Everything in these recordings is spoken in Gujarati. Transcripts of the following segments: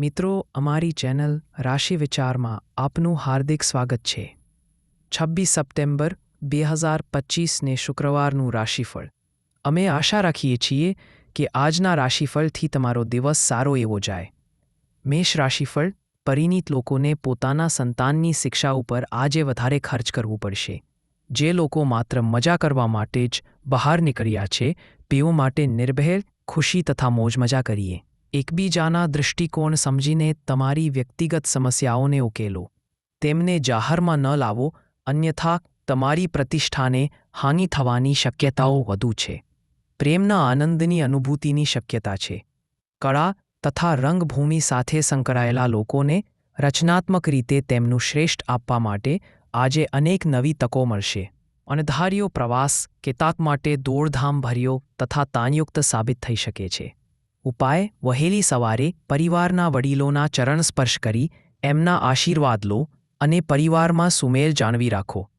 મિત્રો, અમારી ચેનલ રાશિ વિચારમાં આપનું હાર્દિક સ્વાગત છે. છવ્વીસ સપ્ટેમ્બર બે હજાર પચીસને શુક્રવારનું રાશિફળ. અમે આશા રાખીએ છીએ કે આજના રાશિફળથી તમારો દિવસ સારો એવો જાય. મેષ રાશિફળ પરિણીત લોકોને પોતાના સંતાનની શિક્ષા ઉપર આજે વધારે ખર્ચ કરવું પડશે. જે લોકો માત્ર મજા કરવા માટે જ બહાર નીકળ્યા છે, તેઓ માટે નિર્ભય, ખુશી તથા મોજ મજા કરીએ. એકબીજાના દૃષ્ટિકોણ સમજીને તમારી વ્યક્તિગત સમસ્યાઓને ઉકેલો. તેમને જાહેરમાં ન લાવો, અન્યથા તમારી પ્રતિષ્ઠાને હાનિ થવાની શક્યતાઓ વધુ છે. પ્રેમના આનંદની અનુભૂતિની શક્યતા છે. કળા તથા રંગભૂમિ સાથે સંકળાયેલા લોકોને રચનાત્મક રીતે તેમનું શ્રેષ્ઠ આપવા માટે આજે અનેક નવી તકો મળશે. અણધાર્યો પ્રવાસ, કેતાક માટે દોડધામ ભર્યો તથા તાનયુક્ત સાબિત થઈ શકે છે. ઉપાય, વહેલી સવારે પરિવારના વડીલોના ચરણ સ્પર્શ કરી, એમના આશીર્વાદ લો અને પરિવારમાં સુમેર જાણવી રાખો.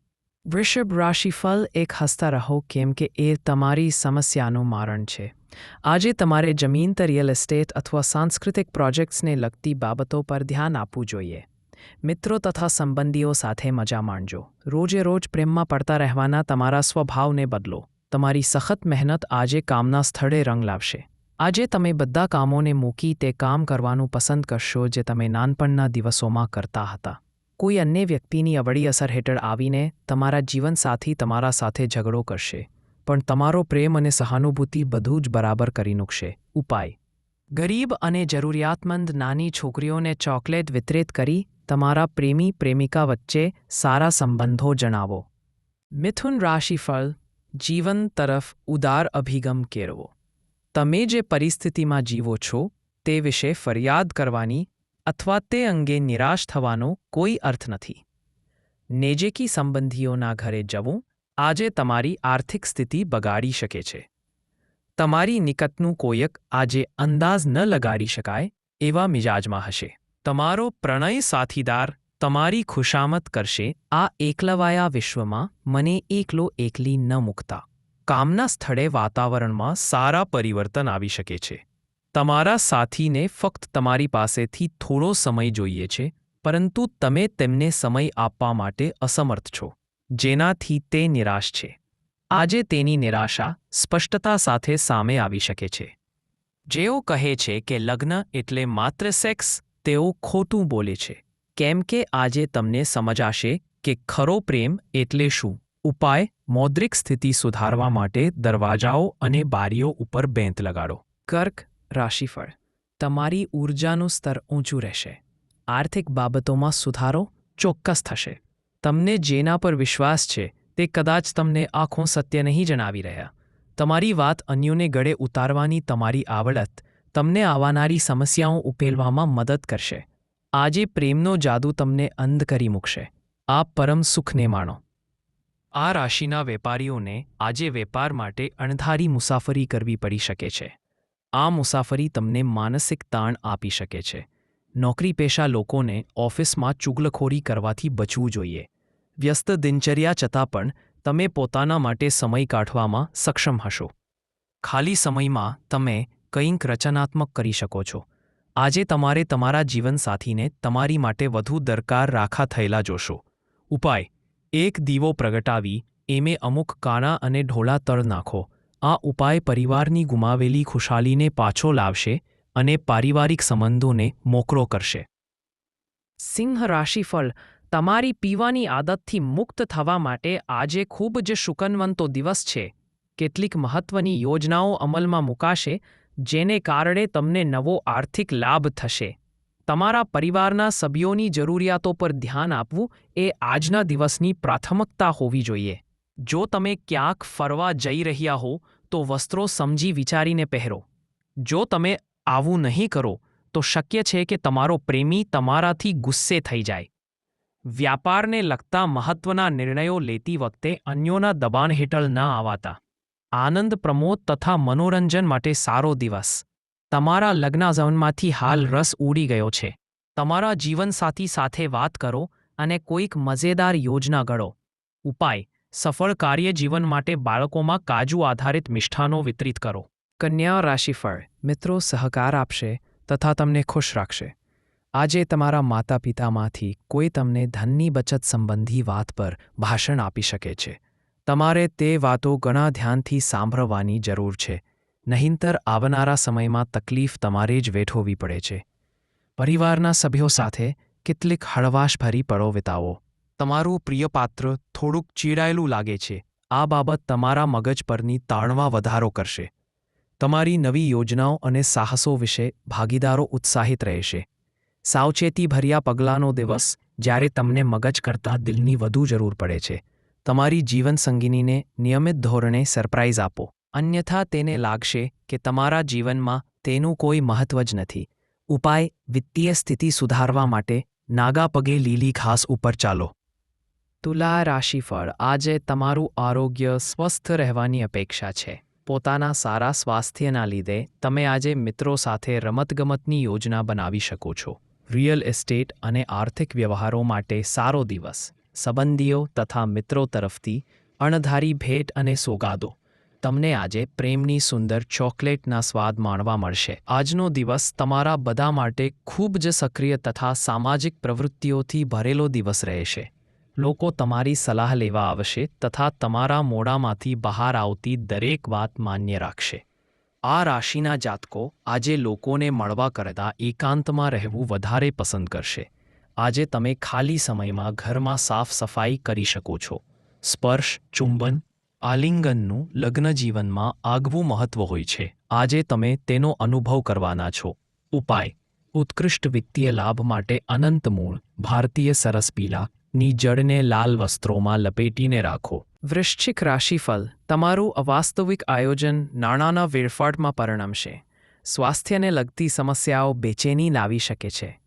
વૃષભ રાશિફળ એક હસતા રહો કેમ કે એ તમારી સમસ્યાનું મારણ છે. આજે તમારે જમીન તો રિયલ એસ્ટેટ અથવા સાંસ્કૃતિક પ્રોજેક્ટ્સને લગતી બાબતો પર ધ્યાન આપવું જોઈએ. મિત્રો તથા સંબંધીઓ સાથે મજા માણજો. રોજે રોજ પ્રેમમાં પડતા રહેવાના તમારા સ્વભાવને બદલો. તમારી સખત મહેનત આજે કામના સ્થળે રંગ લાવશે. આજે તમે બધા કામોને મૂકી તે કામ કરવાનું પસંદ કરશો જે તમે નાનપણના દિવસોમાં કરતા હતા. કોઈ અન્ય વ્યક્તિની અવળી અસર હેઠળ આવીને તમારા જીવનસાથી તમારા સાથે ઝઘડો કરશે, પણ તમારો પ્રેમ અને સહાનુભૂતિ બધું જ બરાબર કરી મૂકશે. ઉપાય. ગરીબ અને જરૂરિયાતમંદ નાની છોકરીઓને ચોકલેટ વિતરિત કરી તમારા પ્રેમી પ્રેમિકા વચ્ચે સારા સંબંધો જણાવો. મિથુન રાશિફળ, જીવન તરફ ઉદાર અભિગમ કેળવો. તમે જે પરિસ્થિતિમાં જીવો છો, તે વિશે ફરિયાદ કરવાની અથવા તે અંગે નિરાશ થવાનો કોઈ અર્થ નથી. નેજેકી સંબંધીઓના ઘરે જવું આજે તમારી આર્થિક સ્થિતિ બગાડી શકે છે. તમારી નિકટનું કોયક આજે અંદાજ ન લગાડી શકાય એવા મિજાજમાં હશે. તમારો પ્રણય સાથીદાર તમારી ખુશામત કરશે આ એકલવાયા વિશ્વમાં મને એકલો એકલી ન મૂકતા. કામના સ્થળે વાતાવરણમાં સારા પરિવર્તન આવી શકે છે. તમારા સાથીને ફક્ત તમારી પાસેથી થોડો સમય જોઈએ છે, પરંતુ તમે તેમને સમય આપવા માટે અસમર્થ છો, જેનાથી તે નિરાશ છે. આજે તેની નિરાશા સ્પષ્ટતા સાથે સામે આવી શકે છે. જેઓ કહે છે કે લગ્ન એટલે માત્ર સેક્સ, તેઓ ખોટું બોલે છે. કેમ કે આજે તમને સમજાશે કે ખરો પ્રેમ એટલે શું? ઉપાય મૌદ્રિક સ્થિતિ સુધારવા માટે દરવાજાઓ અને બારીઓ ઉપર બેંત લગાડો. કર્ક, રાશિફળ. તમારી ઊર્જાનું સ્તર ઊંચું રહેશે. આર્થિક બાબતોમાં સુધારો ચોક્કસ થશે. તમને જેના પર વિશ્વાસ છે તે કદાચ તમને આખો સત્ય નહીં જણાવી રહ્યા. તમારી વાત અન્યોને ગળે ઉતારવાની તમારી આવડત તમને આવનારી સમસ્યાઓ ઉકેલવામાં મદદ કરશે. આજે પ્રેમનો જાદુ તમને અંધ કરી મૂકશે. આ પરમ સુખને માણો. આ રાશિના વેપારીઓને આજે વેપાર માટે અણધારી મુસાફરી કરવી પડી શકે છે. આ મુસાફરી તમને માનસિક તાણ આપી શકે છે. નોકરી પેશા લોકોને ઓફિસમાં ચુગલખોરી કરવાથી બચવું જોઈએ. વ્યસ્ત દિનચર્યા છતાં પણ તમે પોતાના માટે સમય કાઢવામાં સક્ષમ હશો. ખાલી સમયમાં તમે કંઈક રચનાત્મક કરી શકો છો. આજે તમારે તમારા જીવનસાથીને તમારી માટે વધુ દરકાર રાખા થયેલા જોશો. ઉપાય. એક દીવો પ્રગટાવી, એમે અમુક કાણા અને ઢોળા તળ નાખો. આ ઉપાય પરિવારની ગુમાવેલી ખુશાલીને પાછો લાવશે અને પારિવારિક સંબંધોને મોકરો કરશે. સિંહ રાશિફળ, તમારી પીવાની આદતથી મુક્ત થવા માટે આજે ખૂબ જ શુકનવંતો દિવસ છે. કેટલીક મહત્વની યોજનાઓ અમલમાં મુકાશે, જેને કારણે તમને નવો આર્થિક લાભ થશે. તમારા પરિવારના સભ્યોની જરૂરિયાતો પર ધ્યાન આપવું એ આજના દિવસની પ્રાથમિકતા હોવી જોઈએ. જો તમે ક્યાંક ફરવા જઈ રહ્યા હો, તો વસ્ત્રો સમજી વિચારીને પહેરો. જો તમે આવું નહીં કરો, તો શક્ય છે કે તમારો પ્રેમી તમારાથી ગુસ્સે થઈ જાય. વ્યાપારને લગતા મહત્વના નિર્ણયો લેતી વખતે અન્યોના દબાણ હેઠળ ન આવાતા. આનંદ પ્રમોદ તથા મનોરંજન માટે સારો દિવસ. તમારા લગ્ન હાલ રસ ઉડી ગયો છે. તમારા જીવનસાથી સાથે વાત કરો અને કોઈક મજેદાર યોજના ઘડો ઉપાય, સફળ કાર્ય જીવન માટે બાળકોમાં કાજુ આધારિત મિષ્ઠાનો વિતરિત કરો. કન્યા રાશિફળ, મિત્રો સહકાર આપશે તથા તમને ખુશ રાખશે. આજે તમારા માતા પિતામાંથી કોઈ તમને ધનની બચત સંબંધી વાત પર ભાષણ આપી શકે છે. તમારે તે વાતો ઘણા ધ્યાનથી સાંભળવાની જરૂર છે. નહીંતર આવનારા સમયમાં તકલીફ તમારે જ વેઠોવી પડે છે. પરિવારના સભ્યો સાથે કેટલીક હળવાશભરી પળો વિતાવો. તમારું પ્રિય પાત્ર થોડુંક ચીડાયેલું લાગે છે. આ બાબત તમારા મગજ પરની તાણવા વધારો કરશે. તમારી નવી યોજનાઓ અને સાહસો વિશે ભાગીદારો ઉત્સાહિત રહેશે. સાવચેતીભર્યા પગલાંનો દિવસ જ્યારે તમને મગજ કરતાં દિલની વધુ જરૂર પડે છે. તમારી જીવનસંગીનીને નિયમિત ધોરણે સરપ્રાઇઝ આપો. અન્યથા તેને લાગશે કે તમારા જીવનમાં તેનું કોઈ મહત્વ જ નથી. ઉપાય, વિત્તીય સ્થિતિ સુધારવા માટે નાગા પગે લીલી ઘાસ ઉપર ચાલો. તુલા રાશિફળ, આજે તમારું આરોગ્ય સ્વસ્થ રહેવાની અપેક્ષા છે. પોતાના સારા સ્વાસ્થ્યના લીધે તમે આજે મિત્રો સાથે રમતગમતની યોજના બનાવી શકો છો. રિયલ એસ્ટેટ અને આર્થિક વ્યવહારો માટે સારો દિવસ. સંબંધીઓ તથા મિત્રો તરફથી અણધારી ભેટ અને સોગાદો. તમને આજે પ્રેમની સુંદર ચોકલેટના સ્વાદ માણવા મળશે. આજનો દિવસ તમારા બધા માટે ખૂબ જ સક્રિય તથા સામાજિક પ્રવૃત્તિઓથી ભરેલો દિવસ રહેશે. લોકો તમારી સલાહ લેવા આવશે તથા તમારા મોડામાંથી બહાર આવતી દરેક વાત માન્ય રાખશે. આ રાશિના જાતકો આજે લોકોને મળવા કરતાં એકાંતમાં રહેવું વધારે પસંદ કરશે. આજે તમે ખાલી સમયમાં ઘરમાં સાફ સફાઈ કરી શકો છો. સ્પર્શ, ચુંબન આલિંગનનું લગ્ન જીવનમાં આગવું મહત્વ હોય છે. આજે તમે તેનો અનુભવ કરવાના છો. ઉપાય. ઉત્કૃષ્ટ વિત્તીય લાભ માટે અનંત મૂળ, ભારતીય સરસ પીલા ની જળને લાલ વસ્ત્રોમાં લપેટીને રાખો. વૃશ્ચિક રાશિફળ. તમારું અવાસ્તવિક આયોજન નાણાંના વેરફાટમાં પરિણમશે. સ્વાસ્થ્યને લગતી સમસ્યાઓ બેચેની લાવી શકે છે.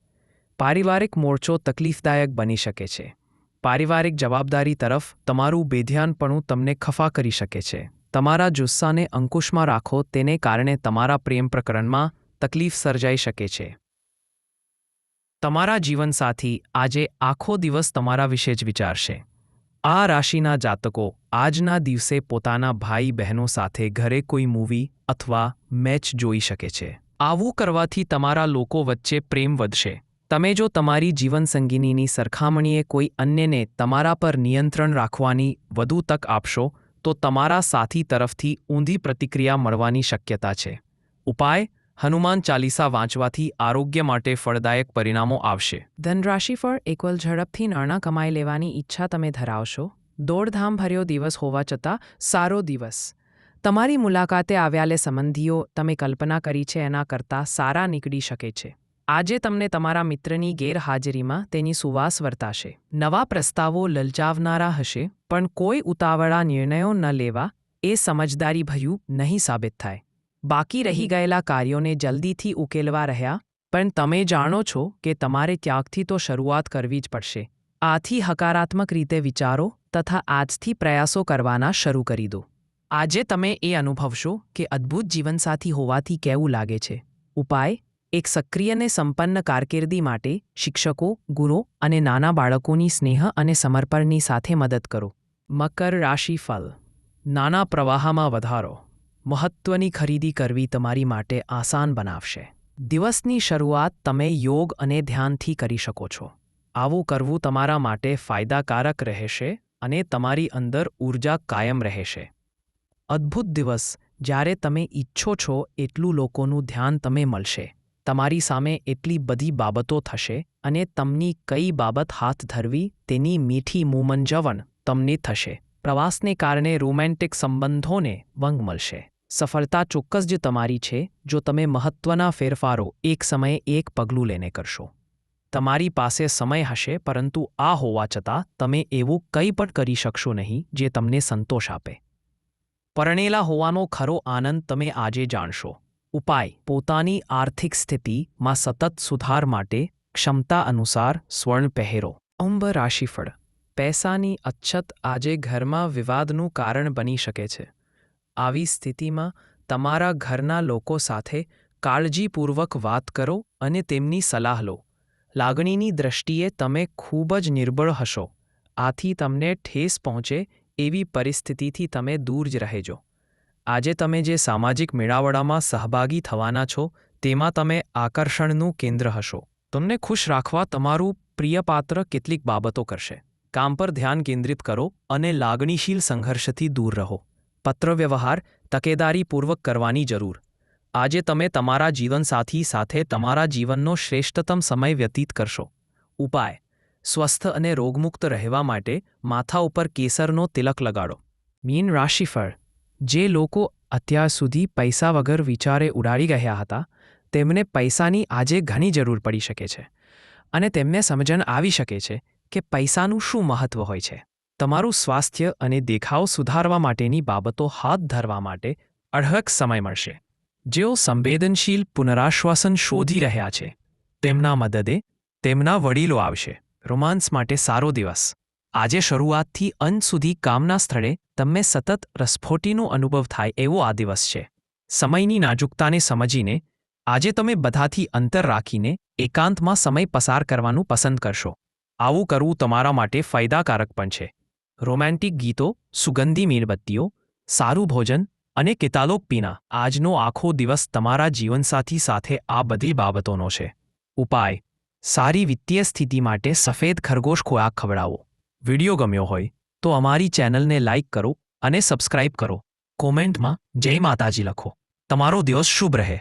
પારિવારિક મોરચો તકલીફદાયક બની શકે છે. પારિવારિક જવાબદારી તરફ તમારું બેધ્યાનપણું તમને ખફા કરી શકે છે. તમારા જુસ્સાને અંકુશમાં રાખો, તેને કારણે તમારા પ્રેમ પ્રકરણમાં તકલીફ સર્જાઈ શકે છે. તમારા જીવનસાથી આજે આખો દિવસ તમારા વિશે જ વિચારશે. આ રાશિના જાતકો આજના દિવસે પોતાના ભાઈ બહેનો સાથે ઘરે કોઈ મૂવી અથવા મેચ જોઈ શકે છે. આવું કરવાથી તમારા લોકો વચ્ચે પ્રેમ વધશે. તમે જો તમારી જીવનસંગીનીની સરખામણીએ કોઈ અન્યને તમારા પર નિયંત્રણ રાખવાની વધુ તક આપશો, તો તમારા સાથી તરફથી ઊંધી પ્રતિક્રિયા મળવાની શક્યતા છે. ઉપાય, હનુમાન ચાલીસા વાંચવાથી આરોગ્ય માટે ફળદાયક પરિણામો આવશે. ધનરાશિ ફળ એકવલ ઝડપથી નાણાં કમાઈ લેવાની ઈચ્છા તમે ધરાવશો. દોડધામ ભર્યો દિવસ હોવા છતાં સારો દિવસ. તમારી મુલાકાતે આવ્યાલે સંબંધીઓ તમે કલ્પના કરી છે એના કરતાં સારા નીકળી શકે છે. આજે તમને તમારા મિત્રની ગેરહાજરીમાં તેની સુવાસ વર્તાશે. નવા પ્રસ્તાવો લલચાવનારા હશે પણ કોઈ ઉતાવળા નિર્ણયો ન લેવા એ સમજદારી ભર્યું નહીં સાબિત થાય. બાકી રહી ગયેલા કાર્યોને જલ્દીથી ઉકેલવા રહ્યા પણ તમે જાણો છો કે તમારે ક્યાંકથી તો શરૂઆત કરવી જ પડશે. આથી હકારાત્મક રીતે વિચારો તથા આજથી પ્રયાસો કરવાના શરૂ કરી દો. આજે તમે એ અનુભવશો કે અદ્ભુત જીવનસાથી હોવાથી કેવું લાગે છે. ઉપાય એક સક્રિયને સંપન્ન કારકિર્દી માટે શિક્ષકો, ગુરુ અને નાના બાળકોની સ્નેહ અને સમર્પણની સાથે મદદ કરો. મકર રાશિ ફલ. નાના પ્રવાહમાં વધારો. મહત્ત્વની ખરીદી કરવી તમારી માટે આસાન બનાવશે. દિવસની શરૂઆત તમે યોગ અને ધ્યાનથી કરી શકો છો. આવું કરવું તમારા માટે ફાયદાકારક રહેશે અને તમારી અંદર ઊર્જા કાયમ રહેશે. અદ્ભુત દિવસ. જ્યારે તમે ઈચ્છો છો એટલું લોકોનું ધ્યાન તમે મળશે. તમારી સામે એટલી બધી બાબતો થશે અને તમની કઈ બાબત હાથ ધરવી તેની મીઠી મૂમંજવણ તમને થશે. પ્રવાસને કારણે રોમેન્ટિક સંબંધોને વંગ મળશે. સફળતા ચોક્કસ જ તમારી છે, જો તમે મહત્ત્વના ફેરફારો એક સમયે એક પગલું લઈને કરશો. તમારી પાસે સમય હશે, પરંતુ આ હોવા છતાં તમે એવું કંઈ પણ કરી શકશો નહીં જે તમને સંતોષ આપે. પરણેલા હોવાનો ખરો આનંદ તમે આજે જાણશો. ઉપાય. પોતાની આર્થિક સ્થિતિમાં સતત સુધાર માટે ક્ષમતા અનુસાર સ્વર્ણ પહેરો. અંબ રાશિફળ. પૈસાની અછત આજે ઘરમાં વિવાદનું કારણ બની શકે છે. આવી સ્થિતિમાં તમારા ઘરના લોકો સાથે કાળજીપૂર્વક વાત કરો અને તેમની સલાહ લો. લાગણીની દૃષ્ટિએ તમે ખૂબ જ નિર્બળ હશો. આથી તમને ઠેસ પહોંચે એવી પરિસ્થિતિથી તમે દૂર જ રહેજો. આજે તમે જે સામાજિક મેળાવડામાં સહભાગી થવાના છો, તેમાં તમે આકર્ષણનું કેન્દ્ર હશો. તમને ખુશ રાખવા તમારું પ્રિય પાત્ર કેટલીક બાબતો કરશે. કામ પર ધ્યાન કેન્દ્રિત કરો અને લાગણીશીલ સંઘર્ષથી દૂર રહો. પત્રવ્યવહાર તકેદારીપૂર્વક કરવાની જરૂર. આજે તમે તમારા જીવનસાથી સાથે તમારા જીવનનો શ્રેષ્ઠતમ સમય વ્યતીત કરશો. ઉપાય. સ્વસ્થ અને રોગમુક્ત રહેવા માટે માથા ઉપર કેસરનો તિલક લગાડો. મીન રાશિફળ. જે લોકો અત્યાર સુધી પૈસા વગર વિચારે ઉડાડી ગયા હતા, તેમને પૈસાની આજે ઘણી જરૂર પડી શકે છે અને તેમને સમજણ આવી શકે છે કે પૈસાનું શું મહત્વ હોય છે. તમારું સ્વાસ્થ્ય અને દેખાવ સુધારવા માટેની બાબતો હાથ ધરવા માટે અઢળક સમય મળશે. જેઓ સંવેદનશીલ પુનરાશ્વાસન શોધી રહ્યા છે, તેમના મદદે તેમના વડીલો આવશે. રોમાન્સ માટે સારો દિવસ. આજે શરૂઆતથી અંત સુધી કામના સ્થળે તમને સતત રસફોટીનો અનુભવ થાય એવો આ દિવસ છે. સમયની નાજુકતાને સમજીને આજે તમે બધાથી અંતર રાખીને એકાંતમાં સમય પસાર કરવાનું પસંદ કરશો. આવું કરવું તમારા માટે ફાયદાકારક પણ છે. રોમેન્ટિક ગીતો, સુગંધી મીણબત્તીઓ, સારું ભોજન અને કિતાલોક પીના આજનો આખો દિવસ તમારા જીવનસાથી સાથે આ બધી બાબતોનો છે. ઉપાય, સારી વિત્તીય સ્થિતિ માટે સફેદ ખરગોશ ખોરાક ખવડાવો. વિડિયો ગમ્યો હોય તો અમારી ચેનલને લાઇક કરો અને સબસ્ક્રાઇબ કરો. કોમેન્ટમાં જય માતાજી લખો. તમારો દિવસ શુભ રહે.